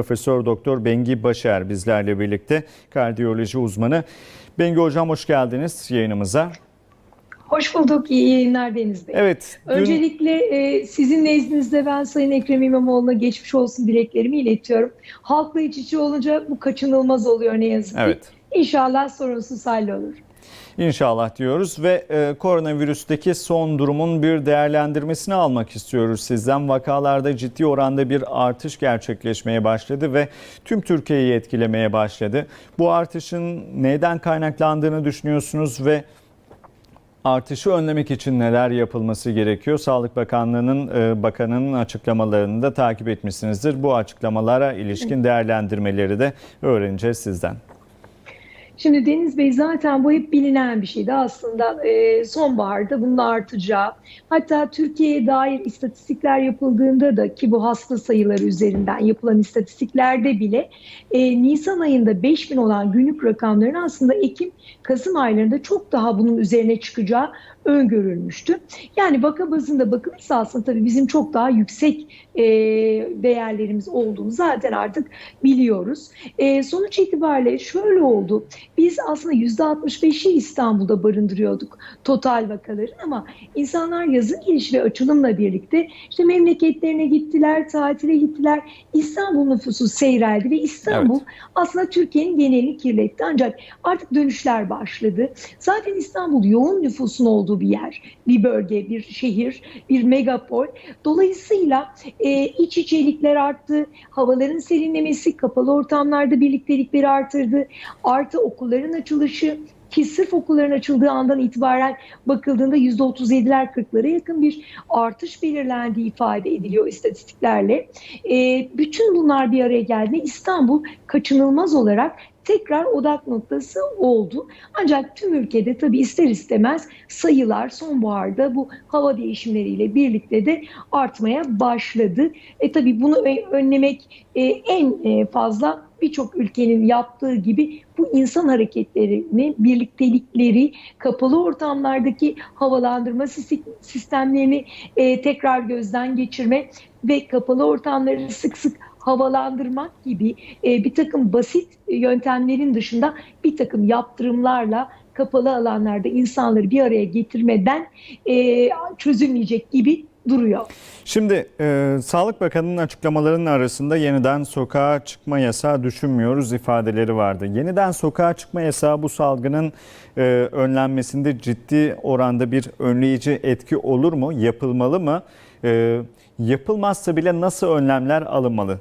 Profesör Doktor Bengi Başer bizlerle birlikte kardiyoloji uzmanı. Bengi hocam hoş geldiniz yayınımıza. Hoş bulduk. İyi yayınlar Deniz Bey. Evet. dün- Öncelikle e, sizin nezdinizde ben Sayın Ekrem İmamoğlu'na geçmiş olsun dileklerimi iletiyorum. Halkla iç içe olunca bu kaçınılmaz oluyor ne yazık ki. Evet. İnşallah sorunsuz hallolur. İnşallah diyoruz ve e, koronavirüsteki son durumun bir değerlendirmesini almak istiyoruz sizden. Vakalarda ciddi oranda bir artış gerçekleşmeye başladı ve tüm Türkiye'yi etkilemeye başladı. Bu artışın neden kaynaklandığını düşünüyorsunuz ve artışı önlemek için neler yapılması gerekiyor? Sağlık Bakanlığı'nın e, bakanının açıklamalarını da takip etmişsinizdir. Bu açıklamalara ilişkin değerlendirmeleri de öğreneceğiz sizden. Şimdi Deniz Bey zaten bu hep bilinen bir şeydi aslında e, sonbaharda bunun artacağı. Hatta Türkiye'ye dair istatistikler yapıldığında da ki bu hasta sayıları üzerinden yapılan istatistiklerde bile e, Nisan ayında 5000 olan günlük rakamların aslında Ekim, Kasım aylarında çok daha bunun üzerine çıkacağı öngörülmüştü. Yani vaka bazında bakılırsa aslında tabii bizim çok daha yüksek e, değerlerimiz olduğunu zaten artık biliyoruz. E, sonuç itibariyle şöyle oldu. Biz aslında %65'i İstanbul'da barındırıyorduk total vakaların ama insanlar yazın geliş ve açılımla birlikte işte memleketlerine gittiler, tatile gittiler. İstanbul nüfusu seyreldi ve İstanbul Evet. aslında Türkiye'nin genelini kirletti. Ancak artık dönüşler başladı. Zaten İstanbul yoğun nüfusun olduğu bir yer, bir bölge, bir şehir, bir megapol. Dolayısıyla e, iç içelikler arttı, havaların serinlemesi, kapalı ortamlarda birliktelikleri artırdı, artı okulların açılışı ki sırf okulların açıldığı andan itibaren bakıldığında %37'ler 40'lara yakın bir artış belirlendiği ifade ediliyor istatistiklerle. E, bütün bunlar bir araya geldiğinde İstanbul kaçınılmaz olarak tekrar odak noktası oldu. Ancak tüm ülkede tabii ister istemez sayılar sonbaharda bu hava değişimleriyle birlikte de artmaya başladı. E tabii bunu önlemek e, en e, fazla birçok ülkenin yaptığı gibi bu insan hareketlerini, birliktelikleri, kapalı ortamlardaki havalandırma sistemlerini e, tekrar gözden geçirme ve kapalı ortamları sık sık havalandırmak gibi e, bir takım basit yöntemlerin dışında bir takım yaptırımlarla kapalı alanlarda insanları bir araya getirmeden e, çözülmeyecek gibi duruyor. Şimdi e, Sağlık Bakanı'nın açıklamalarının arasında yeniden sokağa çıkma yasağı düşünmüyoruz ifadeleri vardı. Yeniden sokağa çıkma yasağı bu salgının e, önlenmesinde ciddi oranda bir önleyici etki olur mu? Yapılmalı mı? E, yapılmazsa bile nasıl önlemler alınmalı?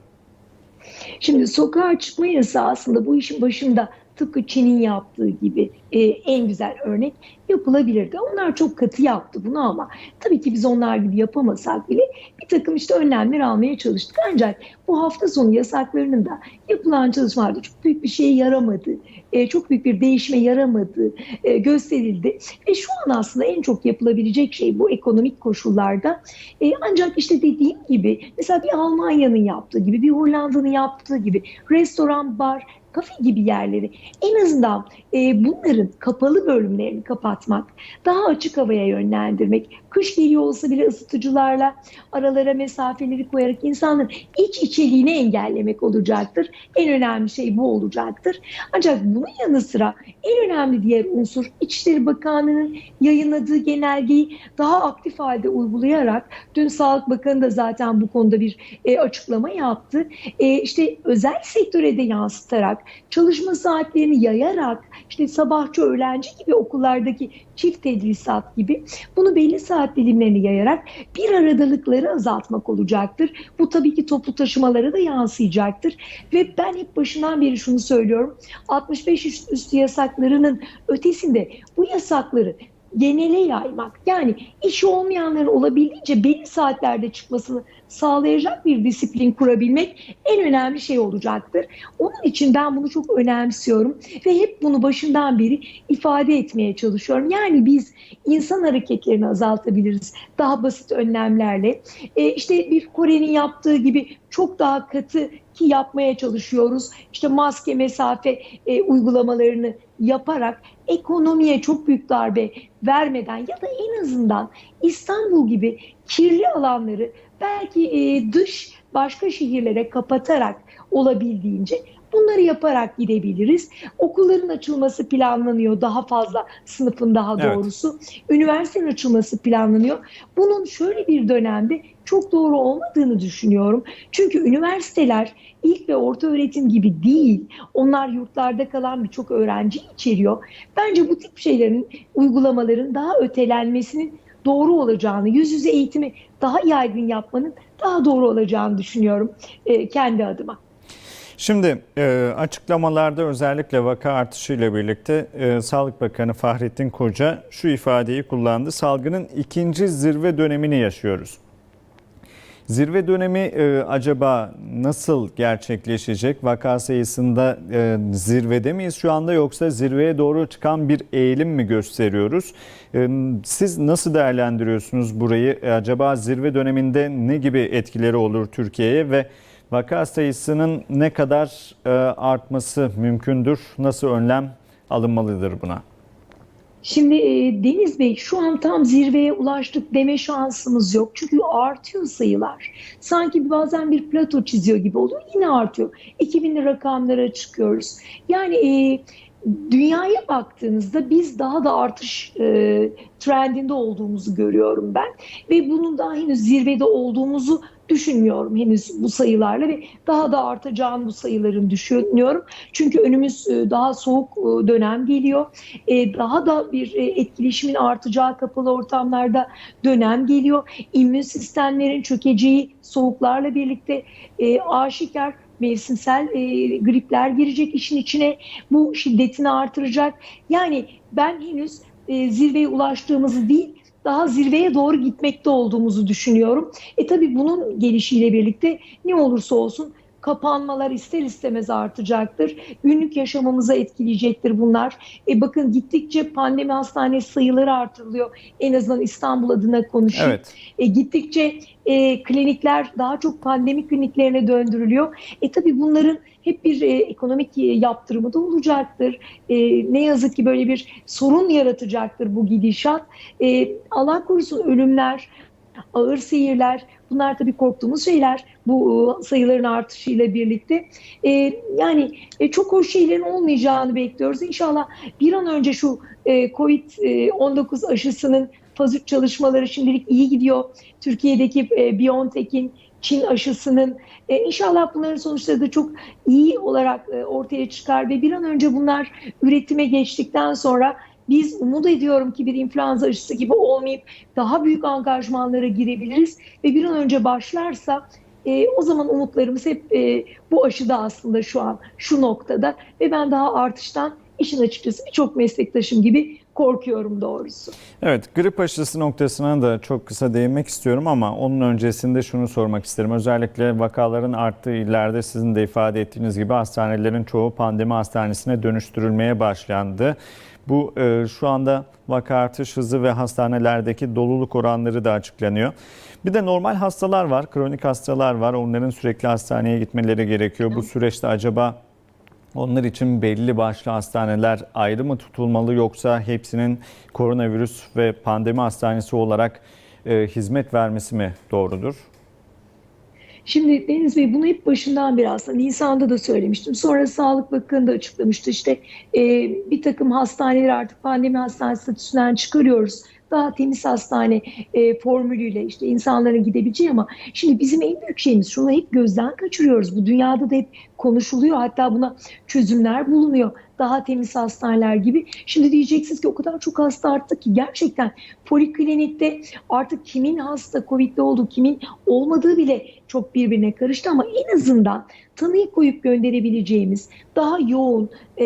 Şimdi sokağa çıkma yasağı aslında bu işin başında tıpkı Çin'in yaptığı gibi e, en güzel örnek yapılabilirdi. Onlar çok katı yaptı bunu ama tabii ki biz onlar gibi yapamasak bile bir takım işte önlemler almaya çalıştık. Ancak bu hafta sonu yasaklarının da yapılan çalışmalarda çok büyük bir şeye yaramadı. e, çok büyük bir değişime yaramadığı e, gösterildi. Ve şu an aslında en çok yapılabilecek şey bu ekonomik koşullarda. E, ancak işte dediğim gibi mesela bir Almanya'nın yaptığı gibi, bir Hollanda'nın yaptığı gibi restoran, bar, kafe gibi yerleri en azından e, bunların kapalı bölümlerini kapatmak, daha açık havaya yönlendirmek, kış geliyor olsa bile ısıtıcılarla aralara mesafeleri koyarak insanların iç içeliğini engellemek olacaktır. En önemli şey bu olacaktır. Ancak bunun yanı sıra en önemli diğer unsur İçişleri Bakanlığı'nın yayınladığı genelgeyi daha aktif halde uygulayarak dün Sağlık Bakanı da zaten bu konuda bir e, açıklama yaptı. E, işte özel sektöre de yansıtarak çalışma saatlerini yayarak işte sabahçı öğlenci gibi okullardaki çift tedrisat gibi bunu belli saat dilimlerini yayarak bir aradalıkları azaltmak olacaktır. Bu tabii ki toplu taşımalara da yansıyacaktır. Ve ben hep başından beri şunu söylüyorum. 65 üst- üstü yasaklarının ötesinde bu yasakları genele yaymak yani işi olmayanların olabildiğince belli saatlerde çıkmasını sağlayacak bir disiplin kurabilmek en önemli şey olacaktır. Onun için ben bunu çok önemsiyorum ve hep bunu başından beri ifade etmeye çalışıyorum. Yani biz insan hareketlerini azaltabiliriz daha basit önlemlerle. E, işte bir Kore'nin yaptığı gibi çok daha katı ki yapmaya çalışıyoruz. İşte maske, mesafe e, uygulamalarını yaparak ekonomiye çok büyük darbe vermeden ya da en azından İstanbul gibi kirli alanları belki e, dış başka şehirlere kapatarak olabildiğince bunları yaparak gidebiliriz. Okulların açılması planlanıyor daha fazla sınıfın daha Evet. doğrusu. Üniversitenin açılması planlanıyor. Bunun şöyle bir dönemde çok doğru olmadığını düşünüyorum. Çünkü üniversiteler ilk ve orta öğretim gibi değil. Onlar yurtlarda kalan birçok öğrenci içeriyor. Bence bu tip şeylerin, uygulamaların daha ötelenmesinin doğru olacağını, yüz yüze eğitimi daha yaygın yapmanın daha doğru olacağını düşünüyorum e, kendi adıma. Şimdi e, açıklamalarda özellikle vaka artışıyla birlikte e, Sağlık Bakanı Fahrettin Koca şu ifadeyi kullandı. Salgının ikinci zirve dönemini yaşıyoruz. Zirve dönemi e, acaba nasıl gerçekleşecek? Vaka sayısında e, zirvede miyiz şu anda yoksa zirveye doğru çıkan bir eğilim mi gösteriyoruz? Siz nasıl değerlendiriyorsunuz burayı? Acaba zirve döneminde ne gibi etkileri olur Türkiye'ye ve vaka sayısının ne kadar e, artması mümkündür? Nasıl önlem alınmalıdır buna? Şimdi e, Deniz Bey şu an tam zirveye ulaştık deme şansımız yok. Çünkü artıyor sayılar. Sanki bazen bir plato çiziyor gibi oluyor. Yine artıyor. 2000'li rakamlara çıkıyoruz. Yani e, dünyaya baktığınızda biz daha da artış e, trendinde olduğumuzu görüyorum ben. Ve bunun daha henüz zirvede olduğumuzu düşünmüyorum henüz bu sayılarla ve daha da artacağını bu sayıların düşünüyorum. Çünkü önümüz e, daha soğuk e, dönem geliyor. E, Daha da bir etkileşimin artacağı kapalı ortamlarda dönem geliyor. İmmün sistemlerin çökeceği soğuklarla birlikte aşikar mevsimsel e, gripler girecek işin içine. Bu şiddetini artıracak. Yani ben henüz e, zirveye ulaştığımızı değil daha zirveye doğru gitmekte olduğumuzu düşünüyorum. E tabii bunun gelişiyle birlikte ne olursa olsun kapanmalar ister istemez artacaktır. Günlük yaşamımıza etkileyecektir bunlar. E bakın gittikçe pandemi hastanesi sayıları artırılıyor. En azından İstanbul adına konuşayım. Evet. E, gittikçe e, klinikler daha çok pandemi kliniklerine döndürülüyor. E tabii bunların hep bir e, ekonomik e, yaptırımı da olacaktır. E, ne yazık ki böyle bir sorun yaratacaktır bu gidişat. E, Allah korusun ölümler, ağır seyirler bunlar tabii korktuğumuz şeyler bu e, sayıların artışıyla birlikte. E, yani e, çok hoş şeylerin olmayacağını bekliyoruz. İnşallah bir an önce şu e, COVID-19 aşısının faz 3 çalışmaları şimdilik iyi gidiyor. Türkiye'deki e, BioNTech'in Çin aşısının e, inşallah bunların sonuçları da çok iyi olarak e, ortaya çıkar ve bir an önce bunlar üretime geçtikten sonra biz umut ediyorum ki bir influenza aşısı gibi olmayıp daha büyük angajmanlara girebiliriz ve bir an önce başlarsa e, o zaman umutlarımız hep e, bu aşıda aslında şu an şu noktada ve ben daha artıştan işin açıkçası birçok meslektaşım gibi korkuyorum doğrusu. Evet, grip aşısı noktasına da çok kısa değinmek istiyorum ama onun öncesinde şunu sormak isterim. Özellikle vakaların arttığı illerde sizin de ifade ettiğiniz gibi hastanelerin çoğu pandemi hastanesine dönüştürülmeye başlandı. Bu e, şu anda vaka artış hızı ve hastanelerdeki doluluk oranları da açıklanıyor. Bir de normal hastalar var, kronik hastalar var. Onların sürekli hastaneye gitmeleri gerekiyor. Bu süreçte acaba onlar için belli başlı hastaneler ayrı mı tutulmalı yoksa hepsinin koronavirüs ve pandemi hastanesi olarak e, hizmet vermesi mi doğrudur? Şimdi Deniz Bey bunu hep başından beri aslında Nisan'da da söylemiştim. Sonra Sağlık Bakanı da açıklamıştı. İşte e, bir takım hastaneleri artık pandemi hastanesi statüsünden çıkarıyoruz. Daha temiz hastane e, formülüyle işte insanların gidebileceği ama şimdi bizim en büyük şeyimiz şunu hep gözden kaçırıyoruz. Bu dünyada da hep konuşuluyor. Hatta buna çözümler bulunuyor. Daha temiz hastaneler gibi. Şimdi diyeceksiniz ki o kadar çok hasta arttı ki gerçekten poliklinikte artık kimin hasta Covid'de olduğu, kimin olmadığı bile çok birbirine karıştı ama en azından tanıyı koyup gönderebileceğimiz daha yoğun e,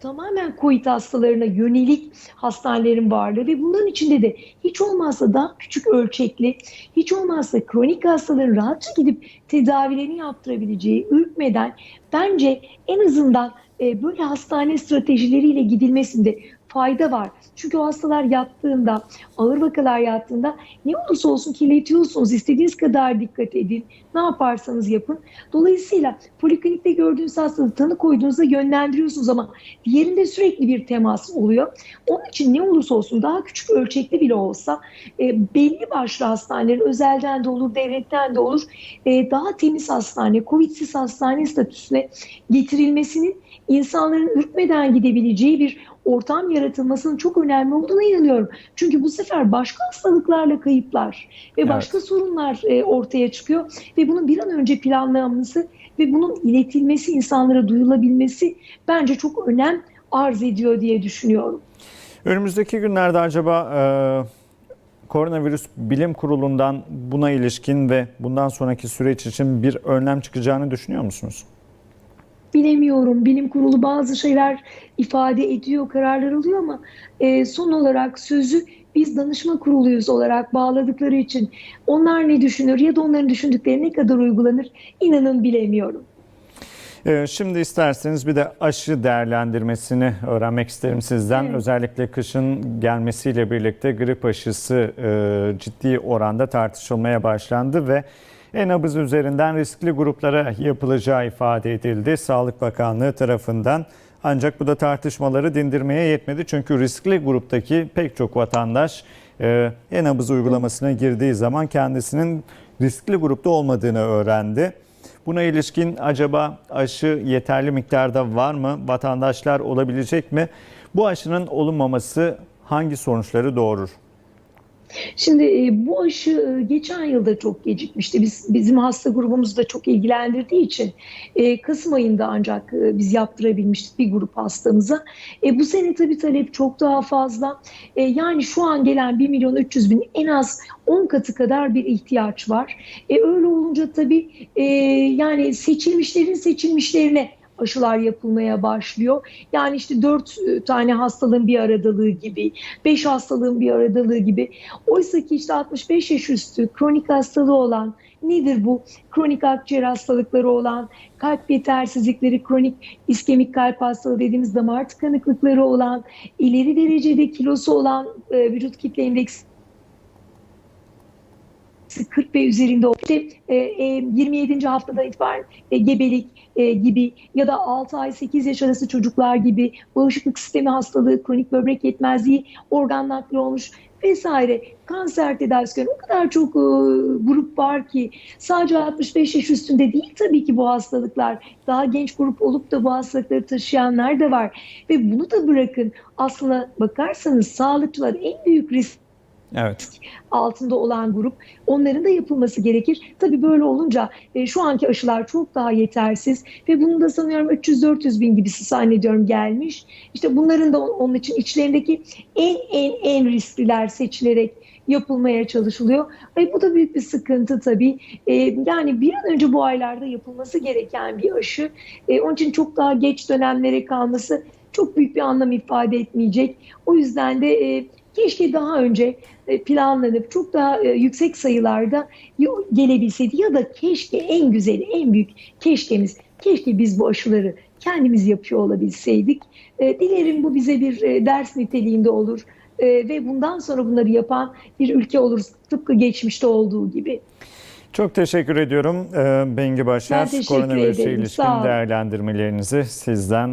tamamen COVID hastalarına yönelik hastanelerin varlığı ve bunların içinde de hiç olmazsa daha küçük ölçekli, hiç olmazsa kronik hastaların rahatça gidip tedavilerini yaptırabileceği, ürkmeden bence en azından e, böyle hastane stratejileriyle gidilmesinde fayda var. Çünkü o hastalar yattığında, ağır vakalar yattığında ne olursa olsun kirletiyorsunuz. İstediğiniz kadar dikkat edin. Ne yaparsanız yapın. Dolayısıyla poliklinikte gördüğünüz hastalığı tanı koyduğunuzda yönlendiriyorsunuz ama diğerinde sürekli bir temas oluyor. Onun için ne olursa olsun daha küçük ölçekli bile olsa e, belli başlı hastanelerin özelden de olur, devletten de olur e, daha temiz hastane, Covid'siz hastane statüsüne getirilmesinin insanların ürkmeden gidebileceği bir ortam yaratılmasının çok önemli olduğuna inanıyorum. Çünkü bu sefer başka hastalıklarla kayıplar ve Evet. başka sorunlar e, ortaya çıkıyor ve bunun bir an önce planlanması ve bunun iletilmesi, insanlara duyulabilmesi bence çok önem arz ediyor diye düşünüyorum. Önümüzdeki günlerde acaba e, koronavirüs bilim kurulundan buna ilişkin ve bundan sonraki süreç için bir önlem çıkacağını düşünüyor musunuz? Bilemiyorum. Bilim kurulu bazı şeyler ifade ediyor, kararlar alıyor ama e, son olarak sözü biz danışma kuruluyuz olarak bağladıkları için onlar ne düşünür ya da onların düşündükleri ne kadar uygulanır inanın bilemiyorum. Ee, Şimdi isterseniz bir de aşı değerlendirmesini öğrenmek isterim sizden. Evet. Özellikle kışın gelmesiyle birlikte grip aşısı e, ciddi oranda tartışılmaya başlandı ve e-nabız üzerinden riskli gruplara yapılacağı ifade edildi Sağlık Bakanlığı tarafından. Ancak bu da tartışmaları dindirmeye yetmedi. Çünkü riskli gruptaki pek çok vatandaş e-nabız uygulamasına girdiği zaman kendisinin riskli grupta olmadığını öğrendi. Buna ilişkin acaba aşı yeterli miktarda var mı? Vatandaşlar olabilecek mi? Bu aşının olunmaması hangi sonuçları doğurur? Şimdi e, bu aşı e, geçen yılda çok gecikmişti. Biz bizim hasta grubumuzu da çok ilgilendirdiği için e, Kasım ayında ancak biz yaptırabilmiştik bir grup hastamıza. E, bu sene tabii talep çok daha fazla. E, yani şu an gelen 1 milyon 300 bin en az 10 katı kadar bir ihtiyaç var. E, öyle olunca tabii e, yani seçilmişlerin seçilmişlerine aşılar yapılmaya başlıyor. Yani işte 4 tane hastalığın bir aradalığı gibi, 5 hastalığın bir aradalığı gibi. Oysa ki işte 65 yaş üstü kronik hastalığı olan nedir bu? Kronik akciğer hastalıkları olan, kalp yetersizlikleri, kronik iskemik kalp hastalığı dediğimiz damar tıkanıklıkları olan, ileri derecede kilosu olan e, vücut kitle indeksi 40 ve üzerinde işte, e, e, 27. haftadan itibaren e, gebelik e, gibi ya da 6 ay 8 yaş arası çocuklar gibi bağışıklık sistemi hastalığı, kronik böbrek yetmezliği, organ nakli olmuş vesaire kanser tedavisi o kadar çok e, grup var ki sadece 65 yaş üstünde değil tabii ki bu hastalıklar. Daha genç grup olup da bu hastalıkları taşıyanlar da var. Ve bunu da bırakın aslına bakarsanız sağlıkçılar en büyük risk Evet. altında olan grup onların da yapılması gerekir. Tabii böyle olunca e, şu anki aşılar çok daha yetersiz ve bunun da sanıyorum 300-400 bin gibisi zannediyorum gelmiş. İşte bunların da on- onun için içlerindeki en en en riskliler seçilerek yapılmaya çalışılıyor. Ve bu da büyük bir sıkıntı tabii. E, yani bir an önce bu aylarda yapılması gereken bir aşı. E, onun için çok daha geç dönemlere kalması çok büyük bir anlam ifade etmeyecek. O yüzden de e, keşke daha önce e, planlanıp çok daha e, yüksek sayılarda gelebilseydi ya da keşke en güzeli, en büyük keşkemiz, keşke biz bu aşıları kendimiz yapıyor olabilseydik. E, Dilerim bu bize bir ders niteliğinde olur ve bundan sonra bunları yapan bir ülke oluruz tıpkı geçmişte olduğu gibi. Çok teşekkür ediyorum Bengi Başar. Ben teşekkür Koronavirüse ederim. ilişkin değerlendirmelerinizi sizden